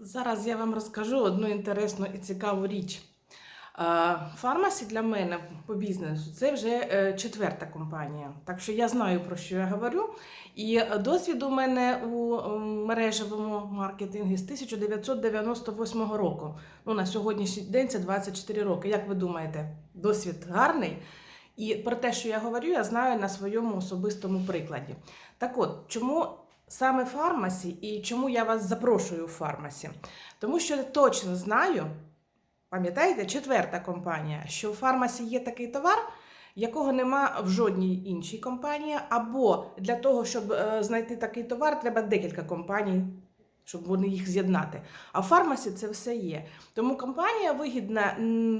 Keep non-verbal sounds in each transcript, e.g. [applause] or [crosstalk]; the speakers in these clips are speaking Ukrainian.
Зараз я вам розкажу одну інтересну і цікаву річ. Е, Фармасі для мене по бізнесу це вже е, четверта компанія. Так що я знаю, про що я говорю. І досвід у мене у мережевому маркетингі з 1998 року. Ну, на сьогоднішній день це 24 роки. Як ви думаєте, досвід гарний? І про те, що я говорю, я знаю на своєму особистому прикладі. Так от, чому саме фармасі і чому я вас запрошую в фармасі? Тому що я точно знаю, пам'ятаєте, четверта компанія, що в фармасі є такий товар, якого нема в жодній іншій компанії, або для того, щоб е, знайти такий товар, треба декілька компаній. Щоб вони їх з'єднати. А в фармасі це все є. Тому компанія вигідна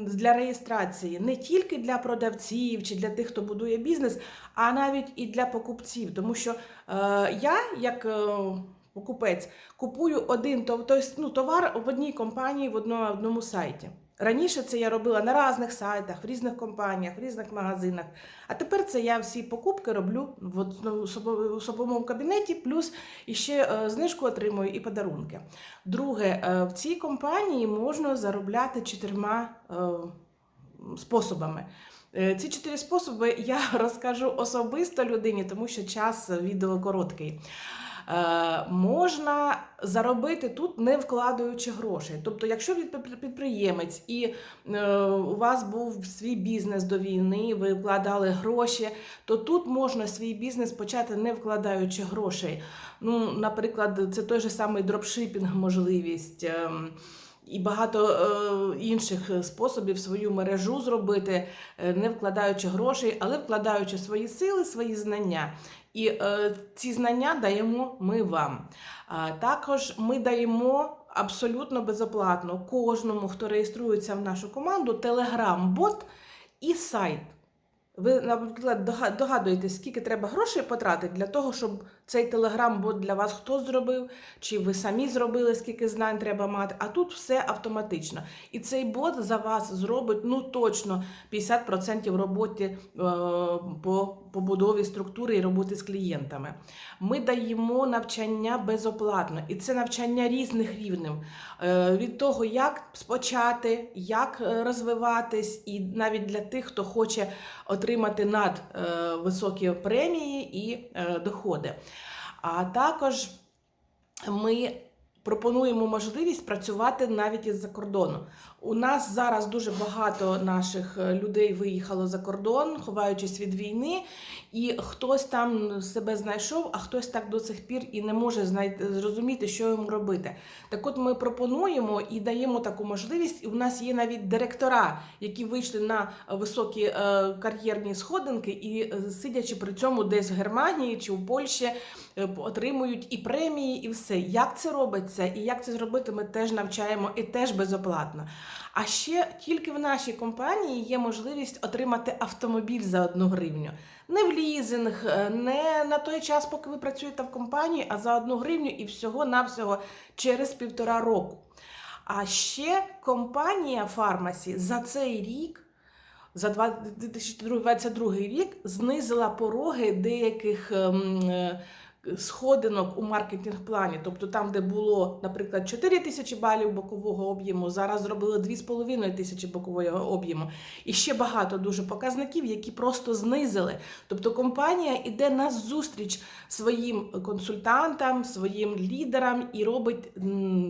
для реєстрації не тільки для продавців чи для тих, хто будує бізнес, а навіть і для покупців. Тому що е, я, як е, покупець, купую один ну, товар в одній компанії в одному сайті. Раніше це я робила на різних сайтах, в різних компаніях, в різних магазинах. А тепер це я всі покупки роблю в особовому кабінеті, плюс іще е, знижку отримую і подарунки. Друге, е, в цій компанії можна заробляти чотирма е, способами. Ці чотири способи я [laughs] розкажу особисто людині, тому що час відео короткий. Е, можна заробити тут, не вкладаючи грошей. Тобто, якщо ви підприємець і е, у вас був свій бізнес до війни, ви вкладали гроші, то тут можна свій бізнес почати не вкладаючи грошей. Ну, наприклад, це той же самий дропшипінг, можливість. І багато е, інших способів свою мережу зробити, е, не вкладаючи грошей, але вкладаючи свої сили, свої знання. І е, ці знання даємо ми вам. А також ми даємо абсолютно безоплатно кожному, хто реєструється в нашу команду, телеграм-бот і сайт. Ви, наприклад, дога- догадуєтесь, скільки треба грошей потратити для того, щоб цей телеграм-бот для вас хто зробив, чи ви самі зробили, скільки знань треба мати. А тут все автоматично. І цей бот за вас зробить ну точно 50% роботи е, по побудові структури і роботи з клієнтами. Ми даємо навчання безоплатно, і це навчання різних рівнів. Е, від того, як спочати, як е, розвиватись, і навіть для тих, хто хоче отримати надвисокі премії і е, доходи. А також ми пропонуємо можливість працювати навіть із-за кордону. У нас зараз дуже багато наших е, людей виїхало за кордон, ховаючись від війни, і хтось там себе знайшов, а хтось так до сих пір і не може знайти зрозуміти, що йому робити. Так от ми пропонуємо і даємо таку можливість. І у нас є навіть директора, які вийшли на високі е, кар'єрні сходинки, і е, сидячи при цьому десь в Германії чи у Польщі, отримують і премії, і все. Як це робиться, і як це зробити, ми теж навчаємо і теж безоплатно. А ще тільки в нашій компанії є можливість отримати автомобіль за одну гривню. Не в лізинг, е, не на той час, поки ви працюєте в компанії, а за одну гривню і всього-навсього через півтора року. А ще компанія Фармасі за цей рік, за два- 2022 рік, знизила пороги деяких ем, е, сходинок у маркетинг-плані. Тобто там, де було, наприклад, 4 тисячі балів бокового об'єму, зараз зробили 2,5 тисячі бокового об'єму. І ще багато дуже показників, які просто знизили. Тобто компанія йде на зустріч своїм консультантам, своїм лідерам і робить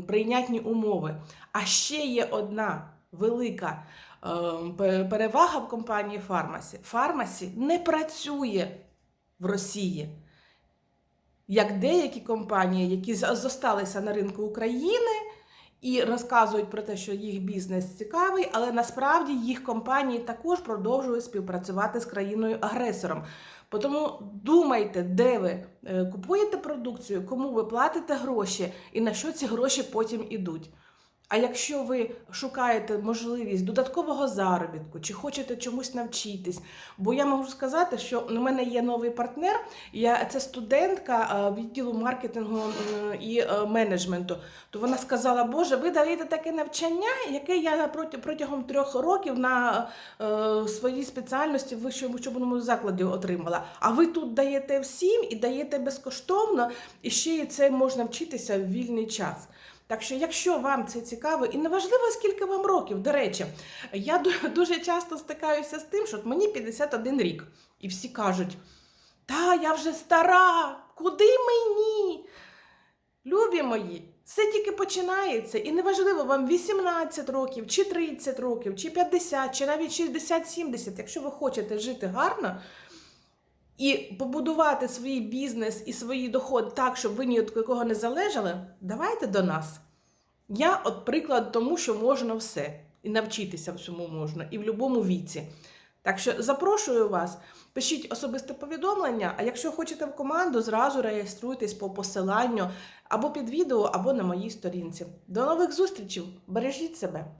прийнятні умови. А ще є одна велика е, перевага в компанії Фармасі. Фармасі не працює в Росії. Як деякі компанії, які зосталися на ринку України і розказують про те, що їх бізнес цікавий, але насправді їх компанії також продовжують співпрацювати з країною-агресором. Тому думайте, де ви е, купуєте продукцію, кому ви платите гроші і на що ці гроші потім ідуть. А якщо ви шукаєте можливість додаткового заробітку чи хочете чомусь навчитись, бо я можу сказати, що у мене є новий партнер, я це студентка е, відділу маркетингу і е, менеджменту. То вона сказала: Боже, ви даєте таке навчання, яке я протягом трьох років на е, своїй спеціальності в вищому учебному закладі отримала. А ви тут даєте всім і даєте безкоштовно, і ще й це можна вчитися в вільний час. Так що, якщо вам це цікаво, і неважливо, скільки вам років, до речі, я [laughs] дуже часто стикаюся з тим, що мені 51 рік, і всі кажуть: та я вже стара, куди мені? Любі мої, все тільки починається, і неважливо вам 18 років, чи 30 років, чи 50, чи навіть 60-70. Якщо ви хочете жити гарно і побудувати свій бізнес і свої доходи так, щоб ви ні від кого не залежали, давайте до нас. Я, от приклад тому, що можна все, і навчитися всьому можна, і в будь-якому віці. Так що запрошую вас, пишіть особисте повідомлення, а якщо хочете в команду, зразу реєструйтесь по посиланню або під відео, або на моїй сторінці. До нових зустрічей! Бережіть себе!